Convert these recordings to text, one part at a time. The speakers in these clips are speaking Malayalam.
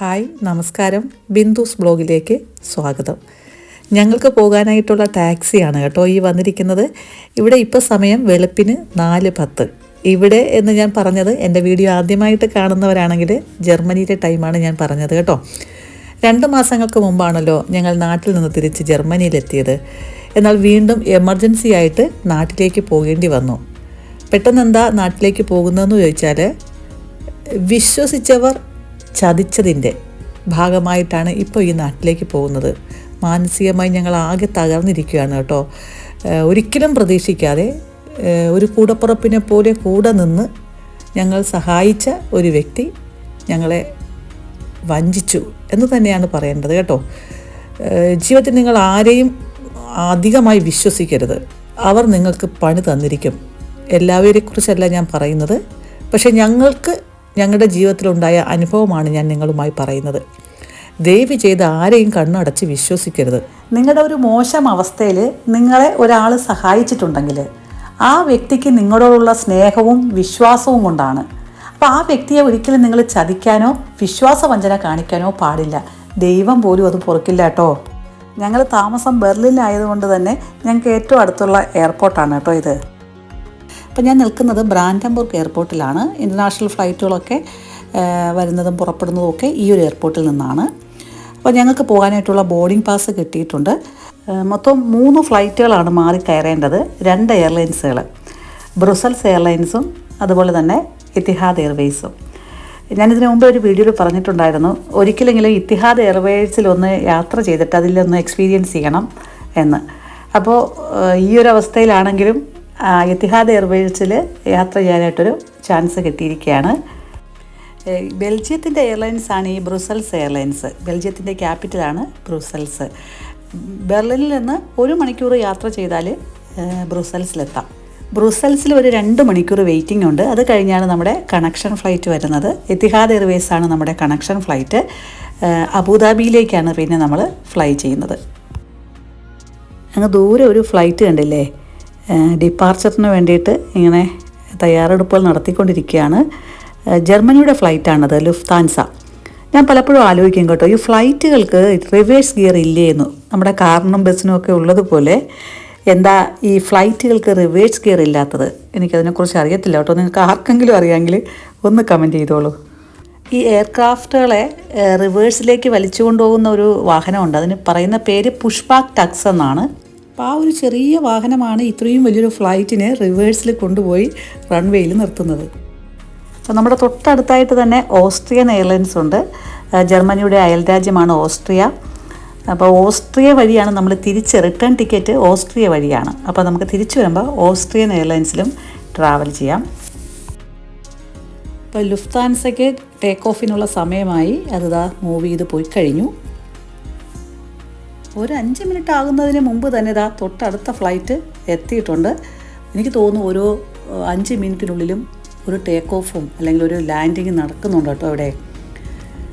ഹായ് നമസ്കാരം. ബിന്ദുസ് ബ്ലോഗിലേക്ക് സ്വാഗതം. ഞങ്ങൾക്ക് പോകാനായിട്ടുള്ള ടാക്സിയാണ് കേട്ടോ ഈ വന്നിരിക്കുന്നത്. ഇവിടെ ഇപ്പോൾ സമയം വെളുപ്പിന് നാല് പത്ത്. ഇവിടെ എന്ന് ഞാൻ പറഞ്ഞത് എന്റെ വീഡിയോ ആദ്യമായിട്ട് കാണുന്നവരാണെങ്കിൽ ജർമ്മനിയിലെ ടൈമാണ് ഞാൻ പറഞ്ഞത് കേട്ടോ. രണ്ട് മാസങ്ങൾക്ക് മുമ്പാണല്ലോ ഞങ്ങൾ നാട്ടിൽ നിന്ന് തിരിച്ച് ജർമ്മനിയിലെത്തിയത്. എന്നാൽ വീണ്ടും എമർജൻസി ആയിട്ട് നാട്ടിലേക്ക് പോകേണ്ടി വന്നു. പെട്ടെന്ന് എന്താ നാട്ടിലേക്ക് പോകുന്നതെന്ന് ചോദിച്ചാൽ വിശ്വസിച്ചവർ ചതിച്ചതിന്റെ ഭാഗമായിട്ടാണ് ഇപ്പോൾ ഈ നാട്ടിലേക്ക് പോകുന്നത്. മാനസികമായി ഞങ്ങൾ ആകെ തകർന്നിരിക്കുകയാണ് കേട്ടോ. ഒരിക്കലും പ്രതീക്ഷിക്കാതെ ഒരു കൂടപ്പുറപ്പിനെ പോലെ കൂടെ നിന്ന് ഞങ്ങൾ സഹായിച്ച ഒരു വ്യക്തി ഞങ്ങളെ വഞ്ചിച്ചു എന്ന് തന്നെയാണ് പറയേണ്ടത് കേട്ടോ. ജീവിതത്തിൽ നിങ്ങൾ ആരെയും അധികമായി വിശ്വസിക്കരുത്. അവർ നിങ്ങൾക്ക് പണി തന്നിരിക്കും. എല്ലാവരെക്കുറിച്ചല്ല ഞാൻ പറയുന്നത്. പക്ഷേ ഞങ്ങൾക്ക് ഞങ്ങളുടെ ജീവിതത്തിലുണ്ടായ അനുഭവമാണ് ഞാൻ നിങ്ങളുമായി പറയുന്നത്. ദയവ് ചെയ്ത് ആരെയും കണ്ണടച്ച് വിശ്വസിക്കരുത്. നിങ്ങളുടെ ഒരു മോശം അവസ്ഥയിൽ നിങ്ങളെ ഒരാൾ സഹായിച്ചിട്ടുണ്ടെങ്കിൽ ആ വ്യക്തിക്ക് നിങ്ങളോടുള്ള സ്നേഹവും വിശ്വാസവും കൊണ്ടാണ്. അപ്പോൾ ആ വ്യക്തിയെ ഒരിക്കലും നിങ്ങൾ ചതിക്കാനോ വിശ്വാസവഞ്ചന കാണിക്കാനോ പാടില്ല. ദൈവം പോലും അത് പൊറുക്കില്ല കേട്ടോ. ഞങ്ങൾ താമസം ബെർലിനിലായതുകൊണ്ട് തന്നെ ഞങ്ങൾക്ക് ഏറ്റവും അടുത്തുള്ള എയർപോർട്ടാണ് കേട്ടോ ഇത്. അപ്പോൾ ഞാൻ നിൽക്കുന്നത് ബ്രാൻഡംബുർഗ് എയർപോർട്ടിലാണ്. ഇന്റർനാഷണൽ ഫ്ലൈറ്റുകളൊക്കെ വരുന്നതും പുറപ്പെടുന്നതും ഒക്കെ ഈ ഒരു എയർപോർട്ടിൽ നിന്നാണ്. അപ്പോൾ ഞങ്ങൾക്ക് പോകാനായിട്ടുള്ള ബോർഡിംഗ് പാസ് കിട്ടിയിട്ടുണ്ട്. മൊത്തം മൂന്ന് ഫ്ലൈറ്റുകളാണ് മാറി കയറേണ്ടത്. രണ്ട് എയർലൈൻസുകൾ ബ്രുസൽസ് എയർലൈൻസും അതുപോലെ തന്നെ ഇത്തിഹാദ് എയർവേസും ഞാനിതിനു മുമ്പ് ഒരു വീഡിയോയിൽ പറഞ്ഞിട്ടുണ്ടായിരുന്നു ഒരിക്കലെങ്കിലും ഇത്തിഹാദ് എയർവേസിലൊന്ന് യാത്ര ചെയ്തിട്ട് അതിലൊന്ന് എക്സ്പീരിയൻസ് ചെയ്യണം എന്ന്. അപ്പോൾ ഈ ഒരു അവസ്ഥയിലാണെങ്കിലും ഇത്തിഹാദ് എയർവേസിൽ യാത്ര ചെയ്യാനായിട്ടൊരു ചാൻസ് കിട്ടിയിരിക്കുകയാണ്. ബെൽജിയത്തിന്റെ എയർലൈൻസ് ആണ് ഈ ബ്രുസൽസ് എയർലൈൻസ്. ബെൽജിയത്തിന്റെ ക്യാപിറ്റലാണ് ബ്രുസൽസ്. ബെർലിനിൽ നിന്ന് ഒരു മണിക്കൂർ യാത്ര ചെയ്താൽ ബ്രുസൽസിലെത്താം. ബ്രുസൽസിൽ ഒരു രണ്ട് മണിക്കൂർ വെയിറ്റിംഗ് ഉണ്ട്. അത് കഴിഞ്ഞാണ് നമ്മുടെ കണക്ഷൻ ഫ്ലൈറ്റ് വരുന്നത്. എത്തിഹാദ് എയർവേസ് ആണ് നമ്മുടെ കണക്ഷൻ ഫ്ലൈറ്റ്. അബുദാബിയിലേക്കാണ് പിന്നെ നമ്മൾ ഫ്ലൈ ചെയ്യുന്നത്. അങ്ങ് ദൂരെ ഒരു ഫ്ലൈറ്റ് കണ്ടില്ലേ? ഡിപ്പാർച്ചറിന് വേണ്ടിയിട്ട് ഇങ്ങനെ തയ്യാറെടുപ്പുകൾ നടത്തിക്കൊണ്ടിരിക്കുകയാണ്. ജർമ്മനിയുടെ ഫ്ലൈറ്റാണത് ലുഫ്താൻസ ഞാൻ പലപ്പോഴും ആലോചിക്കും കേട്ടോ ഈ ഫ്ലൈറ്റുകൾക്ക് റിവേഴ്സ് ഗിയർ ഇല്ലേ എന്ന് നമ്മുടെ കാറിനും ബസ്സിനും ഒക്കെ ഉള്ളതുപോലെ എന്താ ഈ ഫ്ലൈറ്റുകൾക്ക് റിവേഴ്സ് ഗിയർ ഇല്ലാത്തത്? എനിക്കതിനെക്കുറിച്ച് അറിയത്തില്ല കേട്ടോ. നിങ്ങൾക്ക് ആർക്കെങ്കിലും അറിയാമെങ്കിൽ ഒന്ന് കമന്റ് ചെയ്തോളൂ. ഈ എയർക്രാഫ്റ്റുകളെ റിവേഴ്സിലേക്ക് വലിച്ചു കൊണ്ടുപോകുന്ന ഒരു വാഹനമുണ്ട്. അതിന് പറയുന്ന പേര് പുഷ്പാക് ടക്സ് എന്നാണ്. അപ്പോൾ ആ ഒരു ചെറിയ വാഹനമാണ് ഇത്രയും വലിയൊരു ഫ്ലൈറ്റിനെ റിവേഴ്സിൽ കൊണ്ടുപോയി റൺവേയിൽ നിർത്തുന്നത്. അപ്പോൾ നമ്മുടെ തൊട്ടടുത്തായിട്ട് തന്നെ ഓസ്ട്രിയൻ എയർലൈൻസ് ഉണ്ട്. ജർമ്മനിയുടെ അയൽരാജ്യമാണ് ഓസ്ട്രിയ. അപ്പോൾ ഓസ്ട്രിയ വഴിയാണ് നമ്മൾ തിരിച്ച് റിട്ടേൺ ടിക്കറ്റ് ഓസ്ട്രിയ വഴിയാണ്. അപ്പോൾ നമുക്ക് തിരിച്ചു വരുമ്പോൾ ഓസ്ട്രിയൻ എയർലൈൻസിലും ട്രാവൽ ചെയ്യാം. ഇപ്പോൾ ലുഫ്താൻസയ്ക്ക് ടേക്ക് ഓഫിനുള്ള സമയമായി. അത് ദാ മൂവ് ചെയ്ത് പോയി കഴിഞ്ഞു. ഒരു അഞ്ച് മിനിറ്റ് ആകുന്നതിന് മുമ്പ് തന്നെ ഇതാ തൊട്ടടുത്ത ഫ്ലൈറ്റ് എത്തിയിട്ടുണ്ട്. എനിക്ക് തോന്നുന്നു ഓരോ അഞ്ച് മിനിറ്റിനുള്ളിലും ഒരു ടേക്ക് ഓഫും അല്ലെങ്കിൽ ഒരു ലാൻഡിങ് നടക്കുന്നുണ്ട് കേട്ടോ ഇവിടെ.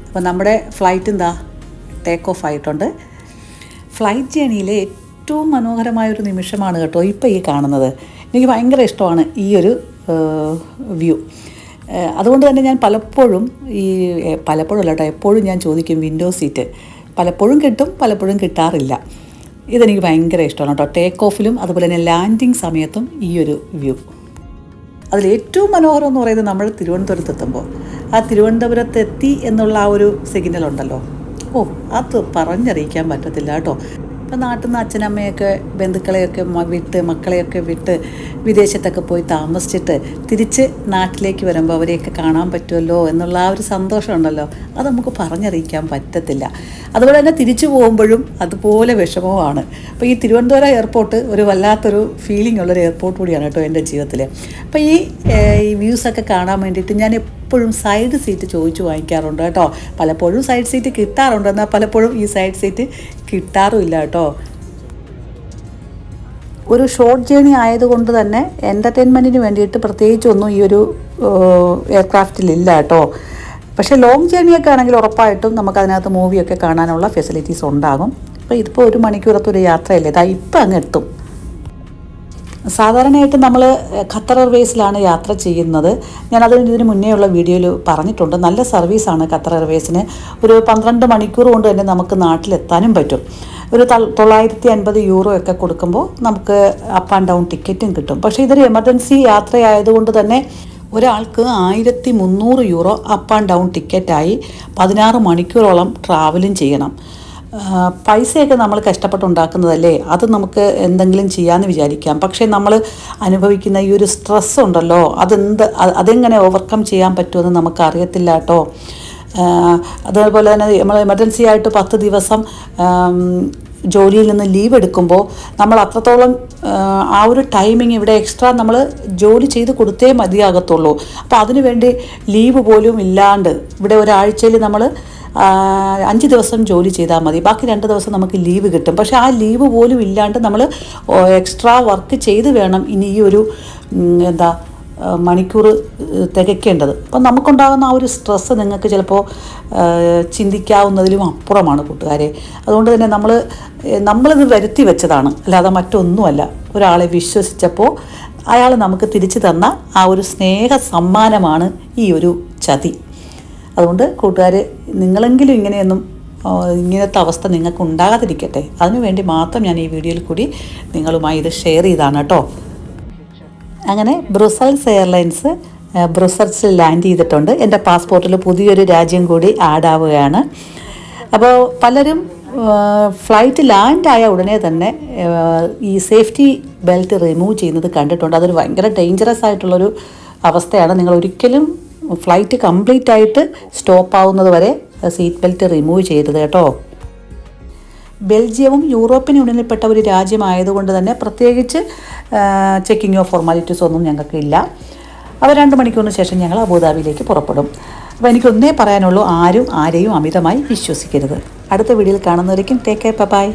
അപ്പോൾ നമ്മുടെ ഫ്ലൈറ്റ് എന്താ ടേക്ക് ഓഫ് ആയിട്ടുണ്ട്. ഫ്ലൈറ്റ് ജേണിയിലെ ഏറ്റവും മനോഹരമായ ഒരു നിമിഷമാണ് കേട്ടോ ഇപ്പോൾ ഈ കാണുന്നത്. എനിക്ക് ഭയങ്കര ഇഷ്ടമാണ് ഈ ഒരു വ്യൂ അതുകൊണ്ട് തന്നെ ഞാൻ പലപ്പോഴും ഈ പലപ്പോഴും അല്ല കേട്ടോ എപ്പോഴും ഞാൻ ചോദിക്കും വിൻഡോ സീറ്റ് പലപ്പോഴും കിട്ടും പലപ്പോഴും കിട്ടാറില്ല. ഇതെനിക്ക് ഭയങ്കര ഇഷ്ടമാണ് കേട്ടോ. ടേക്ക് ഓഫിലും അതുപോലെ തന്നെ ലാൻഡിങ് സമയത്തും ഈ ഒരു വ്യൂ അതിൽ ഏറ്റവും മനോഹരം എന്ന് പറയുന്നത് നമ്മൾ തിരുവനന്തപുരത്ത് എത്തുമ്പോൾ. ആ തിരുവനന്തപുരത്ത് എത്തി എന്നുള്ള ആ ഒരു സിഗ്നൽ ഉണ്ടല്ലോ. ഓ അത് പറഞ്ഞറിയിക്കാൻ പറ്റത്തില്ല കേട്ടോ. നാട്ടിൽ നിന്ന് അച്ഛനമ്മയൊക്കെ ബന്ധുക്കളെയൊക്കെ വിട്ട് മക്കളെയൊക്കെ വിട്ട് വിദേശത്തൊക്കെ പോയി താമസിച്ചിട്ട് തിരിച്ച് നാട്ടിലേക്ക് വരുമ്പോൾ അവരെയൊക്കെ കാണാൻ പറ്റുമല്ലോ എന്നുള്ള ആ ഒരു സന്തോഷമുണ്ടല്ലോ അത് നമുക്ക് പറഞ്ഞറിയിക്കാൻ പറ്റത്തില്ല. അതുപോലെ തന്നെ തിരിച്ചു പോകുമ്പോഴും അതുപോലെ വിഷമമാണ് അപ്പോൾ ഈ തിരുവനന്തപുരം എയർപോർട്ട് ഒരു വല്ലാത്തൊരു ഫീലിംഗ് ഉള്ളൊരു എയർപോർട്ട് കൂടിയാണ് കേട്ടോ എന്റെ ജീവിതത്തിൽ അപ്പോൾ ഈ ഈ വ്യൂസൊക്കെ കാണാൻ വേണ്ടിയിട്ട് ഞാൻ എപ്പോഴും സൈഡ് സീറ്റ് ചോദിച്ചു വാങ്ങിക്കാറുണ്ട് കേട്ടോ. പലപ്പോഴും സൈഡ് സീറ്റ് കിട്ടാറുണ്ട് എന്നാൽ പലപ്പോഴും ഈ സൈഡ് സീറ്റ് കിട്ടാറുമില്ല കേട്ടോ. ഒരു ഷോർട്ട് ജേണി ആയതുകൊണ്ട് തന്നെ എന്റർടൈൻമെന്റിന് വേണ്ടിയിട്ട് പ്രത്യേകിച്ചൊന്നും ഈ ഒരു എയർക്രാഫ്റ്റിലില്ല കേട്ടോ. പക്ഷേ ലോങ് ജേണിയൊക്കെ ആണെങ്കിൽ ഉറപ്പായിട്ടും നമുക്ക് അതിനകത്ത് മൂവിയൊക്കെ കാണാനുള്ള ഫെസിലിറ്റീസ് ഉണ്ടാകും. അപ്പോൾ ഇതിപ്പോൾ ഒരു മണിക്കൂറത്തെ ഒരു യാത്രയല്ലേ? ഇതാ ഇപ്പം അങ്ങ് എത്തും. സാധാരണയായിട്ട് നമ്മൾ ഖത്തർ എയർവേസിലാണ് യാത്ര ചെയ്യുന്നത്. ഞാനത് ഇതിന് മുന്നേ ഉള്ള വീഡിയോയിൽ പറഞ്ഞിട്ടുണ്ട്. നല്ല സർവീസാണ് ഖത്തർ എയർവേസിന്. ഒരു പന്ത്രണ്ട് മണിക്കൂർ കൊണ്ട് തന്നെ നമുക്ക് നാട്ടിലെത്താനും പറ്റും. ഒരു തൊള്ളായിരത്തി അൻപത് യൂറോ ഒക്കെ കൊടുക്കുമ്പോൾ നമുക്ക് അപ്പ് ആൻഡ് ഡൗൺ ടിക്കറ്റും കിട്ടും. പക്ഷേ ഇതൊരു എമർജൻസി യാത്രയായതുകൊണ്ട് തന്നെ ഒരാൾക്ക് ആയിരത്തി മുന്നൂറ് യൂറോ അപ്പ് ആൻഡ് ഡൗൺ ടിക്കറ്റായി പതിനാറ് മണിക്കൂറോളം ട്രാവലും ചെയ്യണം. പൈസയൊക്കെ നമ്മൾ കഷ്ടപ്പെട്ടുണ്ടാക്കുന്നതല്ലേ? അത് നമുക്ക് എന്തെങ്കിലും ചെയ്യാമെന്ന് വിചാരിക്കാം. പക്ഷേ നമ്മൾ അനുഭവിക്കുന്ന ഈ ഒരു സ്ട്രെസ് ഉണ്ടല്ലോ അതെന്ത് അതെങ്ങനെ ഓവർകം ചെയ്യാൻ പറ്റുമെന്ന് നമുക്ക് അറിയത്തില്ല കേട്ടോ അതേപോലെ തന്നെ നമ്മൾ എമർജൻസി ആയിട്ട് പത്ത് ദിവസം ജോലിയിൽ നിന്ന് ലീവ് എടുക്കുമ്പോൾ നമ്മൾ അത്രത്തോളം ആ ഒരു ടൈമിങ് ഇവിടെ എക്സ്ട്രാ നമ്മൾ ജോലി ചെയ്ത് കൊടുത്തേ മതിയാകത്തുള്ളൂ. അപ്പോൾ അതിനുവേണ്ടി ലീവ് പോലും ഇല്ലാണ്ട് ഇവിടെ ഒരാഴ്ചയിൽ നമ്മൾ അഞ്ച് ദിവസം ജോലി ചെയ്താൽ മതി. ബാക്കി രണ്ട് ദിവസം നമുക്ക് ലീവ് കിട്ടും. പക്ഷേ ആ ലീവ് പോലും ഇല്ലാണ്ട് നമ്മൾ എക്സ്ട്രാ വർക്ക് ചെയ്ത് വേണം ഇനി ഈ ഒരു എന്താ മണിക്കൂർ തികയ്ക്കേണ്ടത്. അപ്പം നമുക്കുണ്ടാകുന്ന ആ ഒരു സ്ട്രെസ്സ് നിങ്ങൾക്ക് ചിലപ്പോൾ ചിന്തിക്കാവുന്നതിലും അപ്പുറമാണ് കൂട്ടുകാരെ. അതുകൊണ്ട് തന്നെ നമ്മൾ നമ്മളിത് വരുത്തി വെച്ചതാണ്. അല്ലാതെ മറ്റൊന്നുമല്ല. ഒരാളെ വിശ്വസിച്ചപ്പോൾ അയാൾ നമുക്ക് തിരിച്ചു തന്ന ആ ഒരു സ്നേഹ സമ്മാനമാണ് ഈ ഒരു ചതി. അതുകൊണ്ട് കൂട്ടുകാർ നിങ്ങളെങ്കിലും ഇങ്ങനെയൊന്നും ഇങ്ങനത്തെ അവസ്ഥ നിങ്ങൾക്ക് ഉണ്ടാകാതിരിക്കട്ടെ. അതിനുവേണ്ടി മാത്രം ഞാൻ ഈ വീഡിയോയിൽ കൂടി നിങ്ങളുമായി ഇത് ഷെയർ ചെയ്താണ് കേട്ടോ. അങ്ങനെ ബ്രുസൽസ് എയർലൈൻസ് ബ്രുസൽസിൽ ലാൻഡ് ചെയ്തിട്ടുണ്ട്. എന്റെ പാസ്പോർട്ടിൽ പുതിയൊരു രാജ്യം കൂടി ആഡ് ആവുകയാണ്. അപ്പോൾ പലരും ഫ്ലൈറ്റ് ലാൻഡ് ആയ ഉടനെ തന്നെ ഈ സേഫ്റ്റി ബെൽറ്റ് റിമൂവ് ചെയ്യുന്നത് കണ്ടിട്ടുണ്ട്. അതൊരു ഭയങ്കര ഡേഞ്ചറസ് ആയിട്ടുള്ളൊരു അവസ്ഥയാണ്. നിങ്ങൾ ഒരിക്കലും ഫ്ലൈറ്റ് കംപ്ലീറ്റ് ആയിട്ട് സ്റ്റോപ്പ് ആവുന്നത് വരെ സീറ്റ് ബെൽറ്റ് റിമൂവ് ചെയ്തത് കേട്ടോ. ബെൽജിയവും യൂറോപ്യൻ യൂണിയനിൽപ്പെട്ട ഒരു രാജ്യമായതുകൊണ്ട് തന്നെ പ്രത്യേകിച്ച് ചെക്കിങ്ങോ ഫോർമാലിറ്റീസ് ഒന്നും ഞങ്ങൾക്ക് ഇല്ല. അവ രണ്ട് മണിക്കൂറിന് ശേഷം ഞങ്ങൾ അബുദാബിയിലേക്ക് പുറപ്പെടും. അപ്പോൾ എനിക്കൊന്നേ പറയാനുള്ളൂ ആരും ആരെയും അമിതമായി വിശ്വസിക്കരുത്. അടുത്ത വീഡിയോയിൽ കാണുന്നവരേക്കും ടേക്ക് കെയർ ബൈ